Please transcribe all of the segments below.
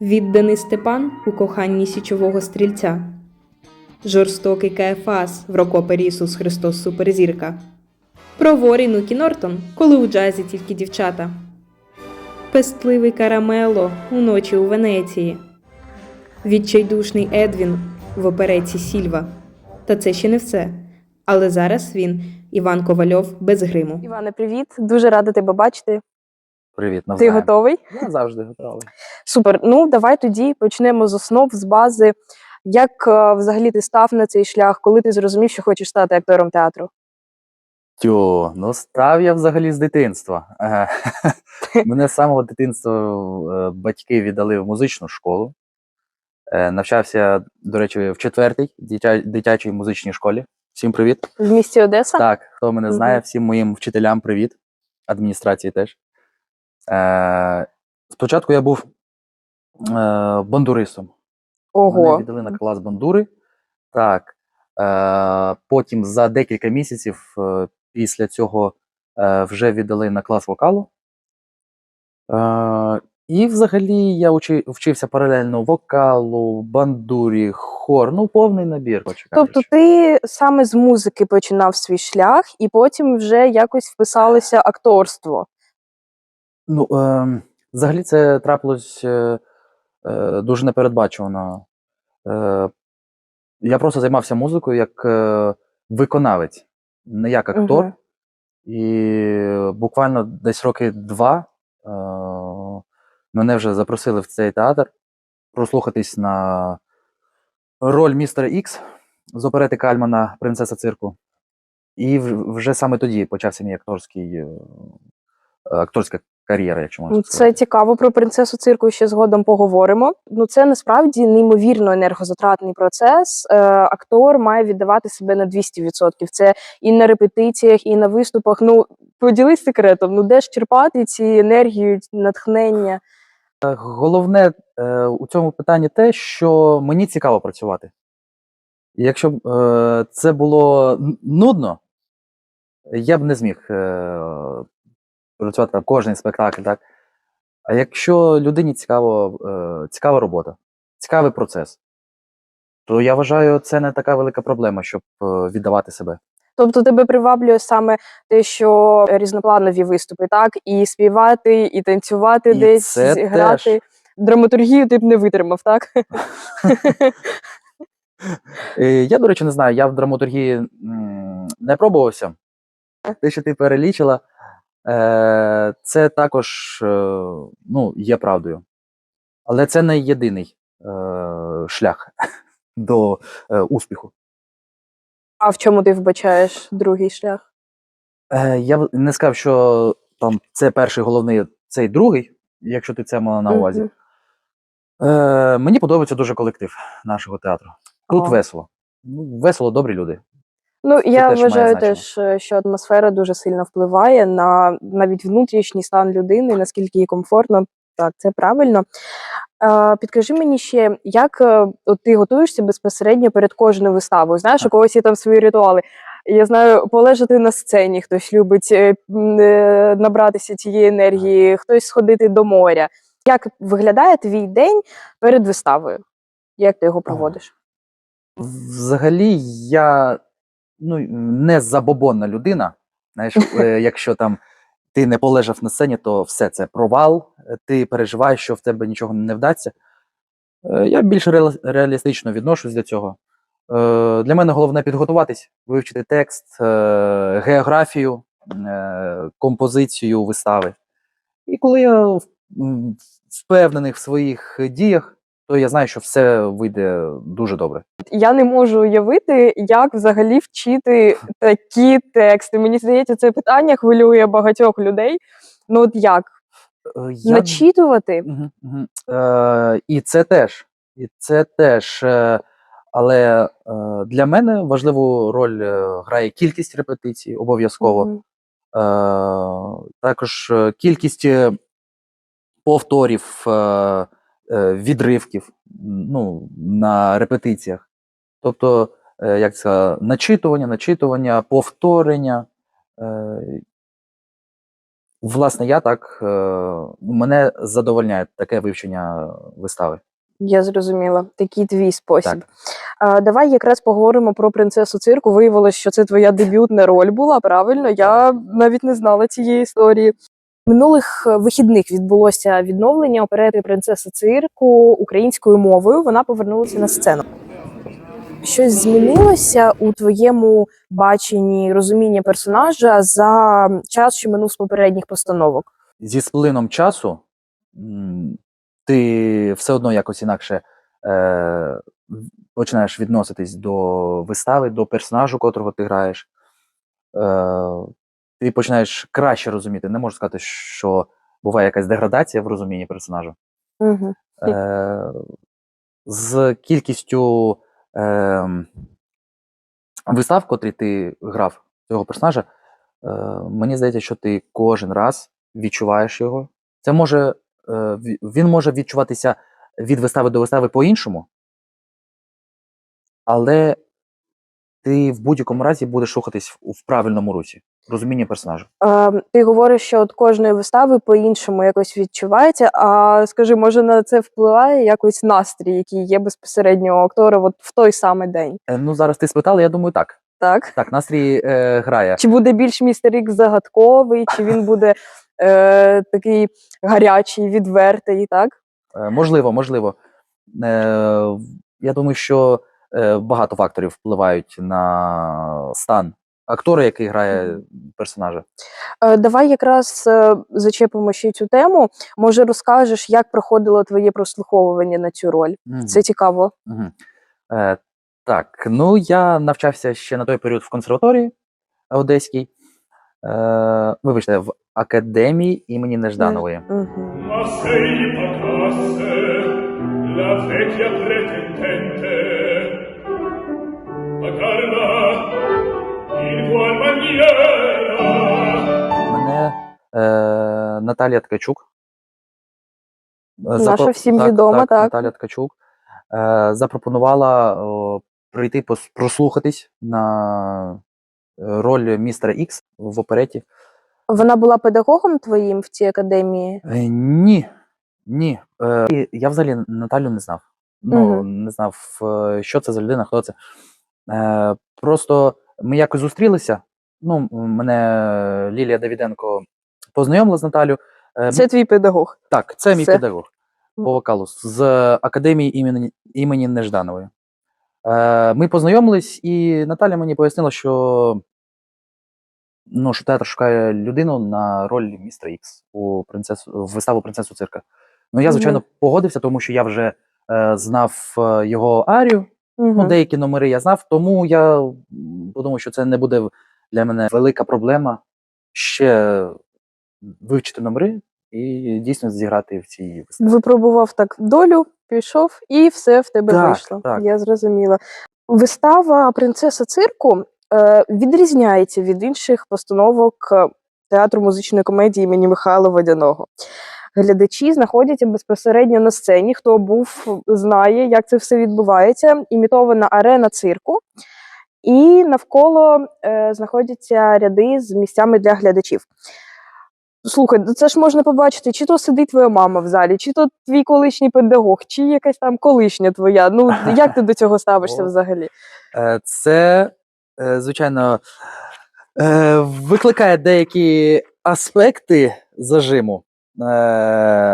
Відданий Степан у коханні січового стрільця, жорстокий Каефас в рокопері Ісус Христос Суперзірка, проворий Нукі Нортон, коли у джазі тільки дівчата, пестливий Карамело уночі у Венеції, відчайдушний Едвін в опереці Сільва. Та це ще не все. Але зараз він Іван Ковальов без гриму. Іване, привіт! Дуже рада тебе бачити. Привіт, Ти готовий? Я завжди готовий. Супер. Ну, давай тоді почнемо з основ, з бази. Як е, взагалі ти став на цей шлях, коли ти зрозумів, що хочеш стати актором театру? Тьо, ну став я взагалі з дитинства. Мене з самого дитинства е, батьки віддали в музичну школу. Е, Навчався, до речі, в четвертій дитя- дитячій музичній школі. Всім привіт. В місті Одеса? Так, хто мене знає, всім моїм вчителям привіт. Адміністрації теж. Е, Спочатку я був е, бандуристом. Мене віддали на клас бандури. Так. Е, потім за декілька місяців е, після цього е, вже віддали на клас вокалу. Е, і взагалі я учи, вчився паралельно вокалу, бандурі, хор, ну повний набір. Тобто ти саме з музики починав свій шлях, і потім вже якось вписалося акторство. Ну, е, взагалі це трапилось е, е, дуже непередбачувано. Е, я просто займався музикою як е, виконавець, не як актор. Мгм. І буквально десь роки два е, мене вже запросили в цей театр прослухатись на роль містера Ікс з оперети Кальмана Принцеса цирку. І вже саме тоді почався мій акторський, е, акторська кар'єра, якщо можна Ну, сказати. Це цікаво про принцесу цирку ще згодом поговоримо. Ну це насправді неймовірно енергозатратний процес. Е, актор має віддавати себе на 200%. Це і на репетиціях, і на виступах. Ну поділись секретом. Ну де ж черпати ці енергію, натхнення? Головне е, у цьому питанні те, що мені цікаво працювати. І Якщо б е, це було нудно, я б не зміг е, працювати там кожен спектакль, так? А якщо людині цікаво, е, цікава робота, цікавий процес, то я вважаю, це не така велика проблема, щоб е, віддавати себе. Тобто тебе приваблює саме те, що різнопланові виступи, так і співати, і танцювати І десь це зіграти. теж. Драматургію ти б не витримав, так? Е, Я, до речі, не знаю, я в драматургії не пробувався. Те, що ти перелічила, е, це також е, ну, є правдою. Але це не єдиний шлях до успіху. А в чому ти вбачаєш другий шлях? Е, Я б не сказав, що там це перший головний, цей другий, якщо ти це мала на увазі. Мгм. Е, Мені подобається дуже колектив нашого театру. Тут О. весело. Ну, весело, добрі люди. Ну, я теж має вважаю значення. теж, е, що атмосфера дуже сильно впливає на навіть внутрішній стан людини, наскільки їй комфортно. Так, це правильно. Підкажи мені ще, як е, от ти готуєшся безпосередньо перед кожною виставою? Знаєш, у когось є там свої ритуали. Я знаю, полежати на сцені, хтось любить е, е, набратися цієї енергії, хтось сходити до моря. Як виглядає твій день перед виставою? Як ти його проводиш? Взагалі, я ну, не забобонна людина. Знаєш, якщо там ти не полежав на сцені, то все це провал, ти переживаєш, що в тебе нічого не вдасться. Е, Я більш реалістично відношусь до цього. Е, Для мене головне підготуватись, вивчити текст, е, географію, композицію вистави. І коли я впевнений в своїх діях, то я знаю, що все вийде дуже добре. я не можу уявити, як взагалі вчити такі тексти. Мені здається, це питання хвилює багатьох людей. Ну, от як? Е, Я... Начитувати? Е, і це теж. І це теж. Е, але е, для мене важливу роль грає кількість репетицій, обов'язково. Мгм. Е, також кількість повторів е, відривків ну, на репетиціях. Тобто, е, як це, начитування, начитування, повторення. Е, Власне, я так, е, мене задовольняє таке вивчення вистави. Я зрозуміла, такий твій спосіб. Так. А, давай якраз поговоримо про принцесу цирку. Виявилось, що це твоя дебютна роль була. Правильно, я навіть не знала цієї історії. Минулих е, вихідних відбулося відновлення оперети принцеса цирку українською мовою. Вона повернулася на сцену. Щось змінилося у твоєму баченні розуміння персонажа за час, що минув з попередніх постановок. Зі сплином часу ти все одно якось інакше е, починаєш відноситись до вистави, до персонажу, котрого ти граєш. Е, ти починаєш краще розуміти. Не можу сказати, що буває якась деградація в розумінні персонажа. Угу. Е, з кількістю е, вистав, котрі ти грав цього персонажа, е, мені здається, що ти кожен раз відчуваєш його. Це може, е, він може відчуватися від вистави до вистави по-іншому, але ти в будь-якому разі будеш рухатись в, в правильному русі, розуміння персонажа. Е, ти говориш, що от кожної вистави по-іншому якось відчувається. А скажи, може на це впливає якось настрій, який є безпосередньо у актора от в той самий день? Е, ну, зараз ти спитала, я думаю, так. Так? Так, настрій е, грає. Чи буде більш містер Ікс загадковий, чи він буде е, такий гарячий, відвертий, так? Е, Можливо, можливо. Е, Я думаю, що е, багато факторів впливають на стан актора, який грає персонажа. Е, давай якраз е, зачепимо ще цю тему. Може, розкажеш, як проходило твоє прослуховування на цю роль? Мгм, Це цікаво. мгм. Е, Так, ну я навчався ще на той період в консерваторії Одеській. Е, Вибачте, в академії імені Нежданової. Угу. Ma Наталія Ткачук. Наша всім відома, так. Наталія Ткачук е, запропонувала о, прийти прослухатись на е, роль містера Ікс в опереті. Вона була педагогом твоїм в цій академії? Е, ні, ні. Е, я взагалі Наталю не знав. Ну, Мгм. не знав, е, що це за людина, хто це. Е, просто ми якось зустрілися. Ну, мене Лілія Давіденко познайомила з Наталю. Е, Це твій педагог. Так, це мій Все. педагог по вокалу з академії імені, імені Нежданової. Е, ми познайомились, і Наталя мені пояснила, що, ну, що театр шукає людину на роль містера Ікс у принцесу, в виставу принцесу цирка. Ну, я, звичайно, погодився, тому що я вже е, знав е, його арію, ну, деякі номери я знав, тому я подумав, що це не буде для мене велика проблема ще вивчити номери і дійсно зіграти в цій виставі. Випробував так долю, пішов, і все в тебе Так, вийшло. так. Я зрозуміла. Вистава принцеса цирку е, відрізняється від інших постановок е, театру музичної комедії імені Михайла Водяного. Глядачі знаходяться безпосередньо на сцені. Хто був, знає, як це все відбувається. Імітована арена цирку, і навколо е, знаходяться ряди з місцями для глядачів. Слухай, ну це ж можна побачити, чи то сидить твоя мама в залі, чи то твій колишній педагог, чи якась там колишня твоя. Ну як ти до цього ставишся взагалі? Е, Це, е, звичайно, е, викликає деякі аспекти зажиму.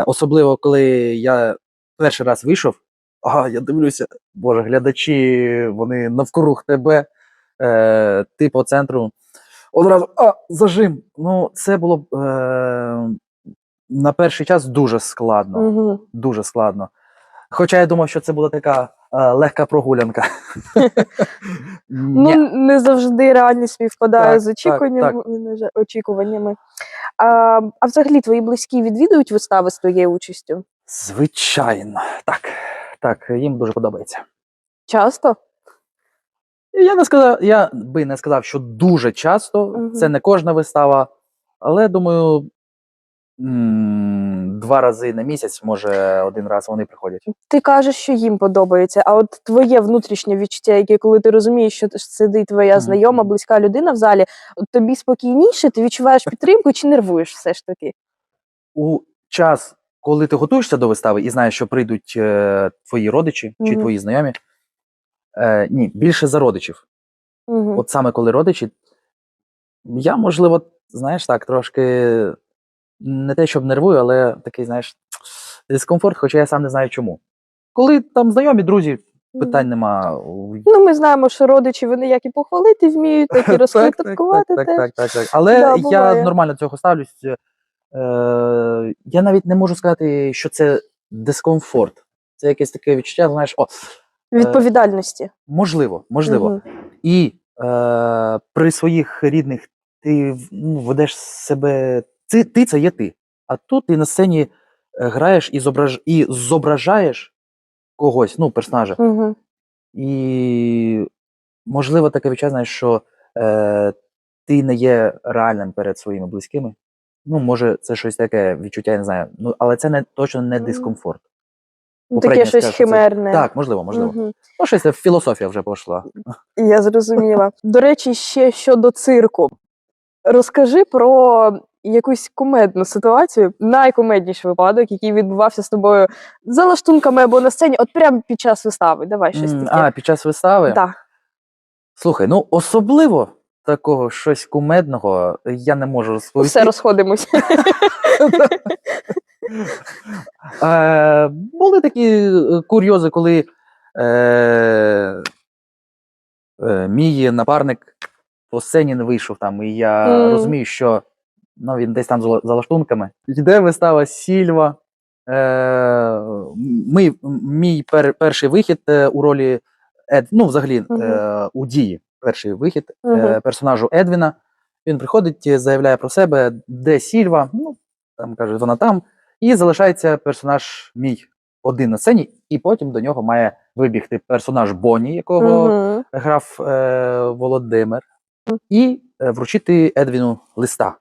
Особливо, коли я перший раз вийшов, а я дивлюся, боже, глядачі, вони навкруг тебе, ти по центру. Одразу а, зажим. Ну, це було б е, на перший час дуже складно. Угу. Дуже складно. Хоча я думав, що це була така е, легка прогулянка. Ну не завжди реальність співпадає Так, з на жаль, очікуваннями. А, а взагалі твої близькі відвідують вистави з твоєю участю? Звичайно, так. Так, їм дуже подобається. Часто? Я не сказав, я би не сказав, що дуже часто, Мгм. це не кожна вистава, але думаю, два рази на місяць, може один раз вони приходять. Ти кажеш, що їм подобається, а от твоє внутрішнє відчуття, яке коли ти розумієш, що сидить твоя знайома, близька людина в залі, от тобі спокійніше, ти відчуваєш підтримку чи нервуєш все ж таки? У час, коли ти готуєшся до вистави і знаєш, що прийдуть е, твої родичі чи Мгм. твої знайомі, е, ні, більше за родичів. Угу. От саме коли родичі, я, можливо, знаєш, так, трошки не те, щоб нервую, але такий, знаєш, дискомфорт, хоча я сам не знаю чому. Коли там знайомі, друзі, питань нема. Ну, ми знаємо, що родичі вони як і похвалити вміють, так і розкритикувати так, так, так, так. Але Да, я буває. нормально до цього ставлюсь. Е, я навіть не можу сказати, що це дискомфорт. Це якесь таке відчуття, знаєш, о, Відповідальності. можливо, можливо. Мгм. І е, при своїх рідних ти ну, ведеш себе. Ти, ти це є ти. А тут ти на сцені е, граєш і, зображ, і зображаєш когось, ну, персонажа. Мгм. І можливо таке відчуття, що е, ти не є реальним перед своїми близькими. Ну, може, це щось таке відчуття, я не знаю. Ну, але це не точно не дискомфорт. Ну, Таке щось скажу, це- химерне. Так, можливо, можливо. Мгм. Ну, щось це філософія вже пішла. Я зрозуміла. До речі, ще щодо цирку. Розкажи про якусь кумедну ситуацію, найкумедніший випадок, який відбувався з тобою за лаштунками або на сцені, от прямо під час вистави. Давай щось таке. А, під час вистави. Да. Слухай, ну особливо такого щось кумедного я не можу розповісти. Все розходимось. Е, були такі е, курйози, коли е, е, мій напарник по сцені не вийшов там, і я Мгм. розумію, що ну, він десь там за, лаштунками. Йде вистава Сільва. Е, ми, мій пер, перший вихід е, у ролі Ед, ну, взагалі, Мгм. е, у дії перший вихід е, персонажу Едвіна. Він приходить, е, заявляє про себе, де Сільва, ну, там каже, вона там. І залишається персонаж мій один на сцені, і потім до нього має вибігти персонаж Бонні, якого Мгм. грав е, Володимир, і е, вручити Едвіну листа.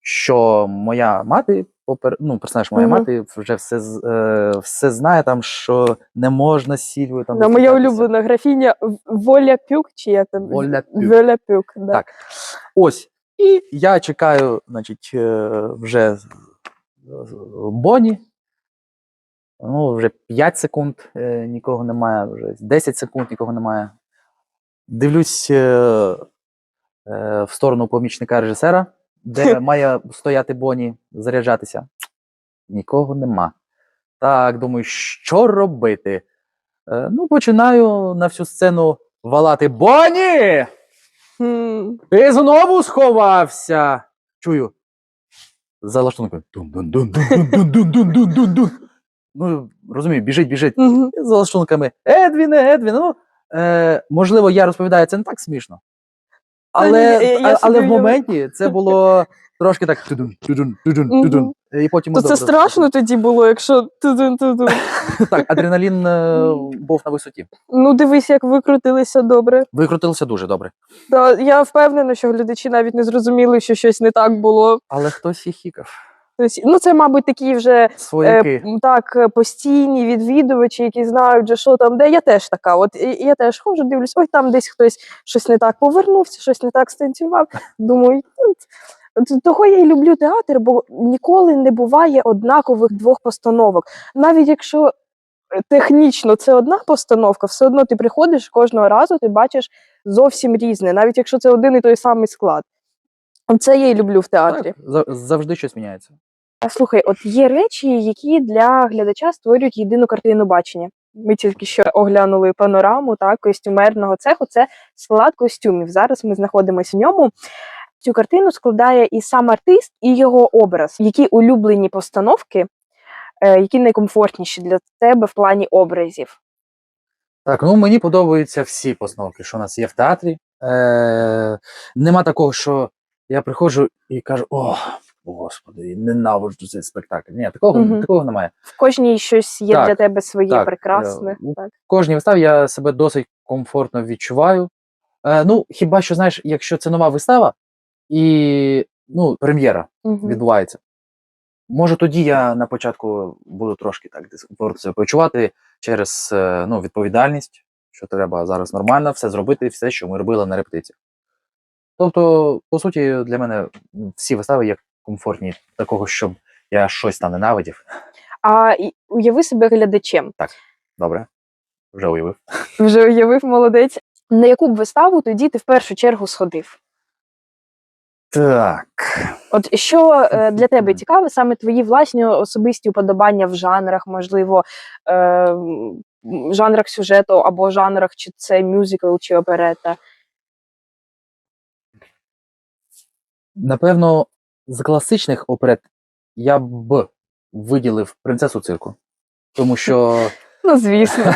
Що моя мати, попер... ну, персонаж моя Мгм. мати вже все, е, все знає, там, що не можна Сільвою там. Да, моя улюблена графіня Воля Пюк, чи як там? Воля Пюк. Воля Пюк, да. Так. Ось. І я чекаю, значить, е, вже з- Ну, вже 5 секунд е, нікого немає, вже 10 секунд нікого немає. Дивлюсь е, е, в сторону помічника режисера, де має стояти Бонні, заряджатися. Нікого нема. Так, думаю, що робити? Е, ну, починаю на всю сцену валати Бонні! Хм. Ти знову сховався. Чую за лаштункою. Ну, розумію, біжить, біжить. Угу. За лаштунками. Едвіне, Едвіне. Ну, е, можливо, я розповідаю це не так смішно. Але, Та я- я але в моменті це було трошки так. тудун. І потім То це добре страшно тоді було, якщо. Так, адреналін е, був на висоті. Ну, дивись, як викрутилися добре. Викрутилося дуже добре. Та я впевнена, що глядачі навіть не зрозуміли, що щось не так було. Але хтось хіхікав. Тобто, ну, це, мабуть, такі вже е, так е, постійні відвідувачі, які знають, вже, що там, де я теж така. От я теж ходжу, дивлюсь, ой, там десь хтось щось не так повернувся, щось не так станцював. Думаю, «Ну, т- того я і люблю театр, бо ніколи не буває однакових двох постановок. Навіть якщо е, технічно це одна постановка, все одно ти приходиш кожного разу, ти бачиш зовсім різне, навіть якщо це один і той самий склад. Це я і люблю в театрі. Так, завжди щось міняється. А слухай, от є речі, які для глядача створюють єдину картину бачення. Ми тільки що оглянули панораму так, костюмерного цеху. Це склад костюмів. Зараз ми знаходимося в ньому. Цю картину складає і сам артист, і його образ. Які улюблені постановки, е, які найкомфортніші для тебе в плані образів. Так, ну мені подобаються всі постановки, що у нас є в театрі. Е, нема такого, що я приходжу і кажу: о, господи, ненавиджу цей спектакль. Ні, такого, Мгм. такого немає. В кожній щось є Так, для тебе своє так, прекрасне. е, у- Так. Кожній виставі я себе досить комфортно відчуваю. Е, ну, хіба що, знаєш, якщо це нова вистава і ну, прем'єра Мгм. відбувається, Може, тоді я на початку буду трошки так себе почувати через е, ну, відповідальність, що треба зараз нормально все зробити, все, що ми робили на репетиціях. Тобто, по суті, для мене всі вистави є комфортні такого, щоб я щось там ненавидів. А уяви себе глядачем. Так, Добре, вже уявив. Вже уявив молодець. На яку б виставу тоді ти в першу чергу сходив? Так. От що е, для тебе цікаве, саме твої власні особисті уподобання в жанрах, можливо, е, жанрах сюжету або жанрах, чи це мюзикл, чи оперета. Напевно, з класичних оперет я б виділив принцесу цирку. Тому що Ну, звісно.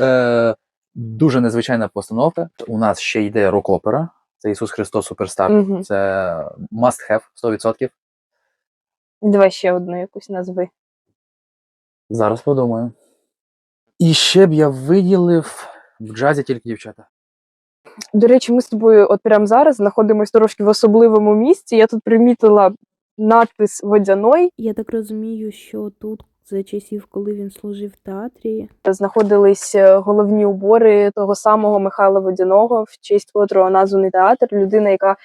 е, дуже незвичайна постановка. У нас ще йде рок-опера. Це Ісус Христос Суперстар. Мгм. Це must have 100%. Давай ще одну якусь назви. Зараз подумаю. І ще б я виділив в джазі тільки дівчата. До речі, ми з тобою от прямо зараз знаходимося трошки в особливому місці. Я тут примітила надпис Водяной. Я так розумію, що тут за часів, коли він служив в театрі, знаходились е, головні убори того самого Михайла Водяного, в честь котрого названий театр. Людина, яка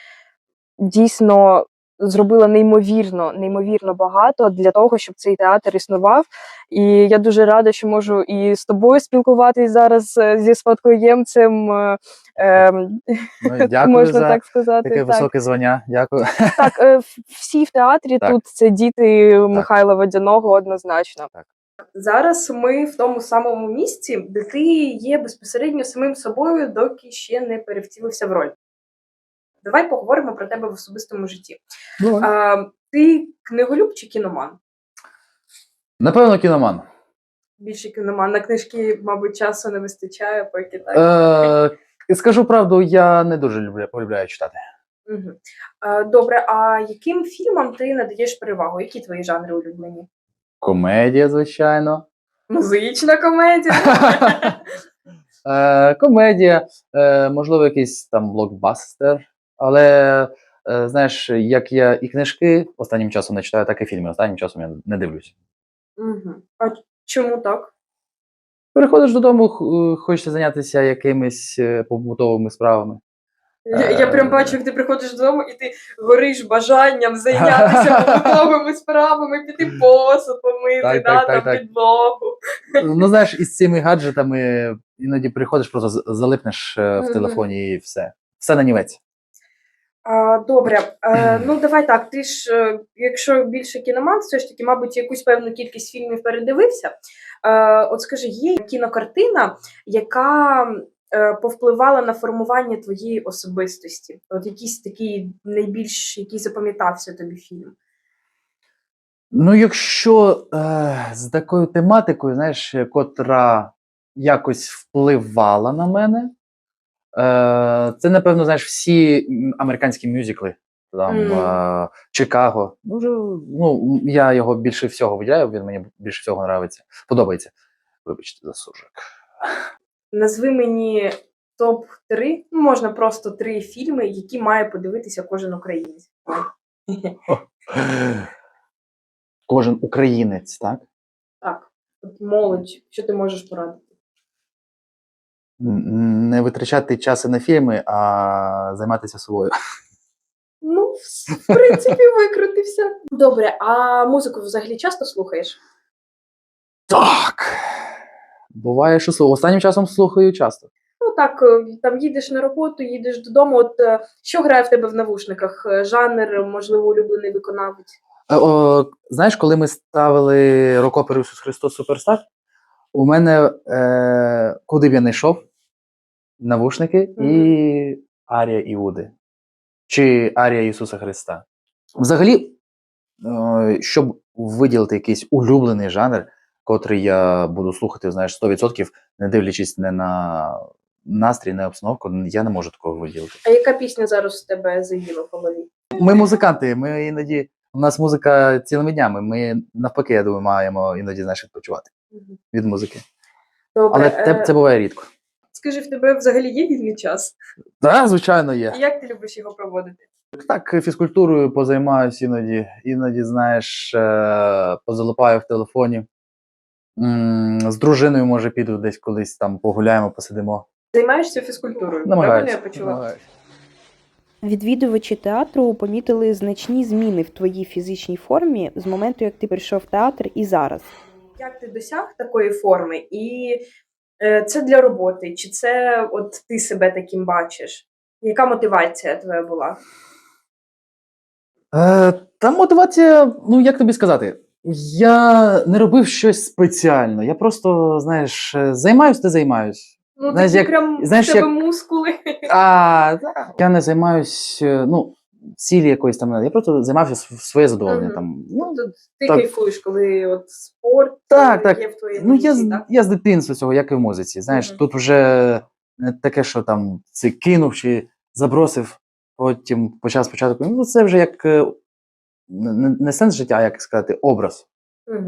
дійсно зробила неймовірно, неймовірно багато для того, щоб цей театр існував. І я дуже рада, що можу і з тобою спілкуватись зараз е, зі спадкоємцем. е, ем, Ну, дякую можна за так сказати. таке так. високе звання. Дякую. Так, е, всі в театрі Так. тут це діти Михайла Водяного однозначно. Зараз ми в тому самому місці, де ти є безпосередньо самим собою, доки ще не перевтілився в роль. Давай поговоримо про тебе в особистому житті. А, ти книголюб чи кіноман? Напевно, кіноман. Більше кіноман. На книжки, мабуть, часу не вистачає, поки так. Е, скажу правду, я не дуже люблю, полюбляю читати. Угу. А, добре, а яким фільмам ти надаєш перевагу? Які твої жанри улюблені? Комедія, звичайно. Музична комедія. Е, комедія, е, можливо, якийсь там блокбастер. Але е, знаєш, як я і книжки останнім часом не читаю, так і фільми останнім часом я не дивлюся. Угу. А чому так? Приходиш додому, х- хочеться зайнятися якимись е, побутовими справами. Я, я прям бачу, як ти приходиш додому і ти гориш бажанням зайнятися побутовими справами, піти посуд помити, Так, да, так, там так, підлогу. Ну, знаєш, із цими гаджетами іноді приходиш, просто залипнеш е, в телефоні і все. Все на нівець. А, добре, е, ну давай так. Ти ж, е, якщо більше кіноман, все ж таки, мабуть, якусь певну кількість фільмів передивився. Е, от скажи, є кінокартина, яка е, повпливала на формування твоєї особистості? От якийсь такий найбільш, який запам'ятався тобі фільм? Ну, якщо е, з такою тематикою, знаєш, котра якось впливала на мене, це, напевно, знаєш, всі американські мюзикли. Там е, Чикаго. Ну, вже, ну, я його більше всього виділяю, він мені більше всього подобається. подобається. Вибачте за сужик. Назви мені топ 3 ну можна просто три фільми, які має подивитися кожен українець. Кожен українець, так? Так, молодь, що ти можеш порадити? Не витрачати часи на фільми, а займатися собою. Ну, в принципі, викрутився. Добре, а музику взагалі часто слухаєш? Так. Буває, що слухаю. Останнім часом слухаю часто. Ну так, е, там їдеш на роботу, їдеш додому. От е, що грає в тебе в навушниках? Е, Жанр, можливо, улюблений виконавець. О, знаєш, коли ми ставили рок-оперу Ісус Христос Суперстар, у мене е, куди б я не йшов, навушники і Арія Іуди. Чи Арія Ісуса Христа. Взагалі, е, щоб виділити якийсь улюблений жанр, котрий я буду слухати, знаєш, 100%, не дивлячись не на настрій, не обстановку, я не можу такого виділити. А яка пісня зараз у тебе заїла в голові? Ми музиканти, ми іноді. У нас музика цілими днями. Ми навпаки, я думаю, маємо іноді знаєш, відпочивати. Від музики. Добре, Але те, е, це буває рідко. скажи, в тебе взагалі є вільний час? Так, звичайно, є. І як ти любиш його проводити? Так, фізкультурою позаймаюся іноді. Іноді, знаєш, е, позалипаю в телефоні. З дружиною, може, піду десь колись там погуляємо, посидимо. Займаєшся фізкультурою. Намагаюся. Правильно я почула? намагаюся. Відвідувачі театру помітили значні зміни в твоїй фізичній формі з моменту, як ти прийшов в театр і зараз. Як ти досяг такої форми? І е, це для роботи? Чи це от ти себе таким бачиш? Яка мотивація твоя була? Е, та мотивація, ну як тобі сказати, я не робив щось спеціально. Я просто, знаєш, займаюсь та займаюсь. Ну, Знаєш, такі як- прям в знаєш, тебе як- мускули. А, та, я не займаюсь, е, ну, цілі якоїсь там. Я просто займався своє задоволення. Там, ну, Тобто ти так. кайфуєш, коли от спорт Так, так. є в твоїй Ну, я, з- так? я з дитинства цього, як і в музиці. Знаєш, угу. тут вже не таке, що там це кинув чи забросив, потім почав спочатку. Ну, це вже як е, не, не сенс життя, а як сказати, образ.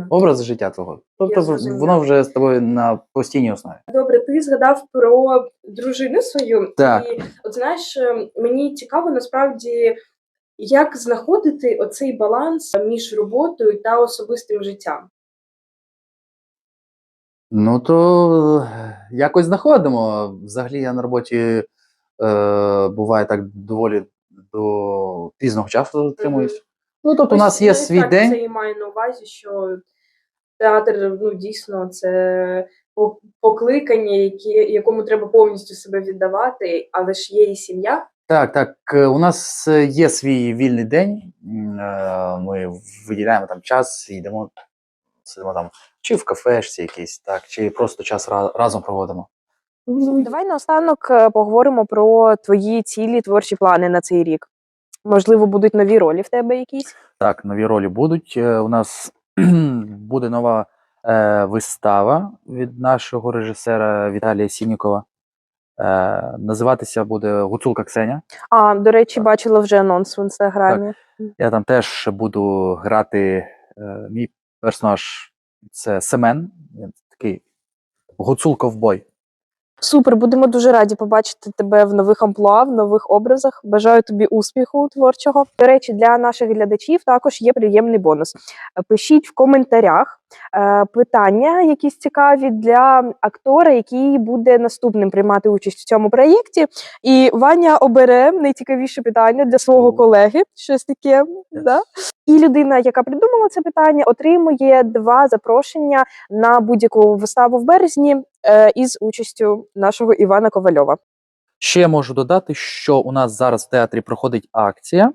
Образ життя твого. Тобто воно вже з тобою на постійній основі. Добре, ти згадав про дружину свою. Так. І от знаєш, е, мені цікаво насправді, як знаходити оцей баланс між роботою та особистим життям. Ну то е, якось знаходимо. Взагалі я на роботі е, буває так доволі до пізного часу затримуюсь. Ну, тобто, у нас є Ось, свій так, день. Це і маю на увазі, що театр ну дійсно це покликання, яке, якому треба повністю себе віддавати, але ж є і сім'я. Так, так. е, У нас е, є свій вільний день. е, Ми виділяємо там час і йдемо, сидимо там чи в кафешці якійсь, так, чи просто час разом проводимо. Давай наостанок поговоримо про твої цілі, творчі плани на цей рік. Можливо, будуть нові ролі в тебе якісь. Так, нові ролі будуть. Е, У нас буде нова е, вистава від нашого режисера Віталія Сінікова. Е, називатися буде Гуцулка Ксеня. А, до речі, бачила вже анонс в інстаграмі. Я там теж буду грати. Е, мій персонаж це Семен, він такий гуцул-ковбой. Супер, будемо дуже раді побачити тебе в нових амплуа, в нових образах. Бажаю тобі успіху творчого. До речі, для наших глядачів також є приємний бонус. Пишіть в коментарях питання, якісь цікаві для актора, який буде наступним приймати участь в цьому проєкті. І Ваня обере найцікавіше питання для свого колеги. Щось таке. Да? І людина, яка придумала це питання, отримує два запрошення на будь-яку виставу в березні е, із участю нашого Івана Ковальова. Ще я можу додати, що у нас зараз в театрі проходить акція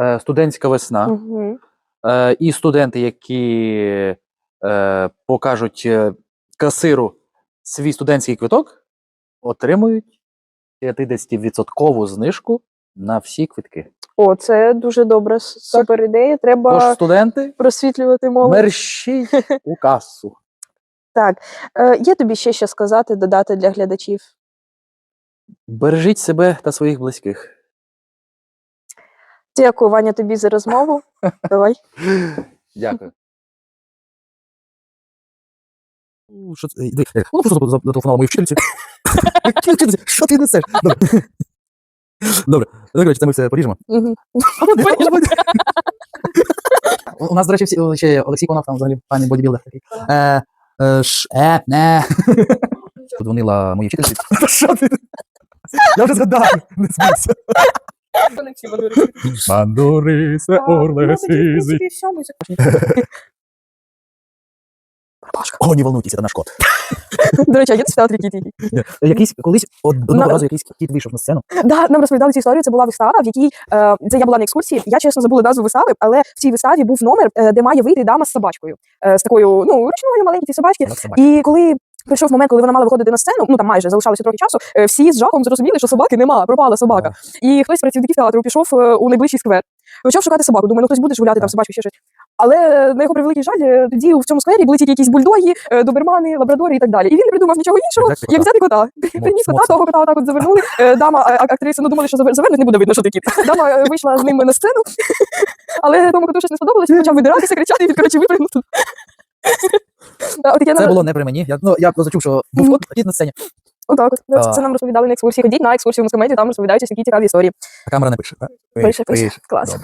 е, Студентська весна. Угу. Е, і студенти, які е, покажуть е, касиру свій студентський квиток, отримують 50% знижку на всі квитки. О, це дуже добра, супер ідея. Треба Тож, студенти, просвітлювати молодь. мерщіть у касу. Так, е, є тобі ще що сказати, додати для глядачів. Бережіть себе та своїх близьких. Дякую, Ваня, тобі за розмову. Давай. Дякую. Що це? Іди. Просто зап- зателефонувала моїй вчительці. Що ти несеш? Добре. Добре. Ну, коротше, це ми все поріжемо. У у нас, до речі, всі, ще є Олексій Конов, там взагалі пані бодібілдер такий. Е, е, ш, е, не. Подзвонила моїй вчительці. Що ти? Я вже згадав, не смійся. Бандурисе, орле, сизий. О, не волнуйтесь, це наш кот. До речі, а є в театрі кіт який? Ні, Якийсь колись одного разу якийсь кіт вийшов на сцену. Да, нам розповідали цю історію. Це була вистава, в якій е, це я була на екскурсії. Я чесно забула назву вистави, але в цій виставі був номер, е, де має вийти дама з собачкою, е, з такою ну ручною маленькою собачки. І коли прийшов момент, коли вона мала виходити на сцену, ну там майже залишалося трохи часу. Всі з жахом зрозуміли, що собаки нема, пропала собака. І хтось з працівників театру пішов у найближчий сквер. Почав шукати собаку. Думаю, ну хтось буде гуляти там собачку ще щось. Але е, на його превеликий жаль, е, тоді в цьому сквері були тільки якісь бульдоги, е, добермани, лабрадори і так далі. І він не придумав нічого іншого, Взяти як взяти кота. Приніс кота, того кота отак от завернули. Дама, актриса, ну думали, що завернуть, не буде видно, що ти кіт. Дама вийшла з ним на сцену, але тому коту щось не сподобалось, він почав видиратися, кричати, і він, коротше, випрыгнув тут. Це було не при мені. Я, ну, я зачув, що був кот, кіт на сцені. Отак от. Це нам розповідали на екскурсії. Ходіть на екскурсію в мускомеді, там розповідають ось цікаві історії. А камера не пише, так? Пише, пише. Клас.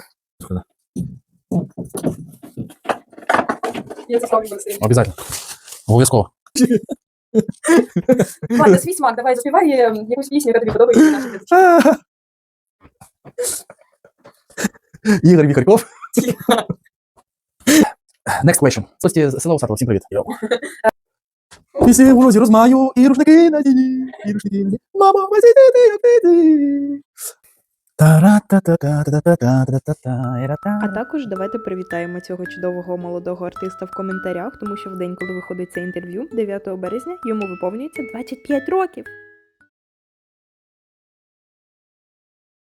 Я це ставлю боксі. Обязательно. Обов'язково. Ладно, свій смак, давай заспівай е, якусь пісню, яка тобі подобається. наші глядачі. Ігор Віхарьков. Next question. Слухайте, з села всем привет, привіт. В розі розмаю, и рушники на діні, і рушники на діні. Мама, возьми ти, як ти. А також давайте привітаємо цього чудового молодого артиста в коментарях, тому що в день, коли виходить це інтерв'ю, 9 березня, йому виповнюється 25 років.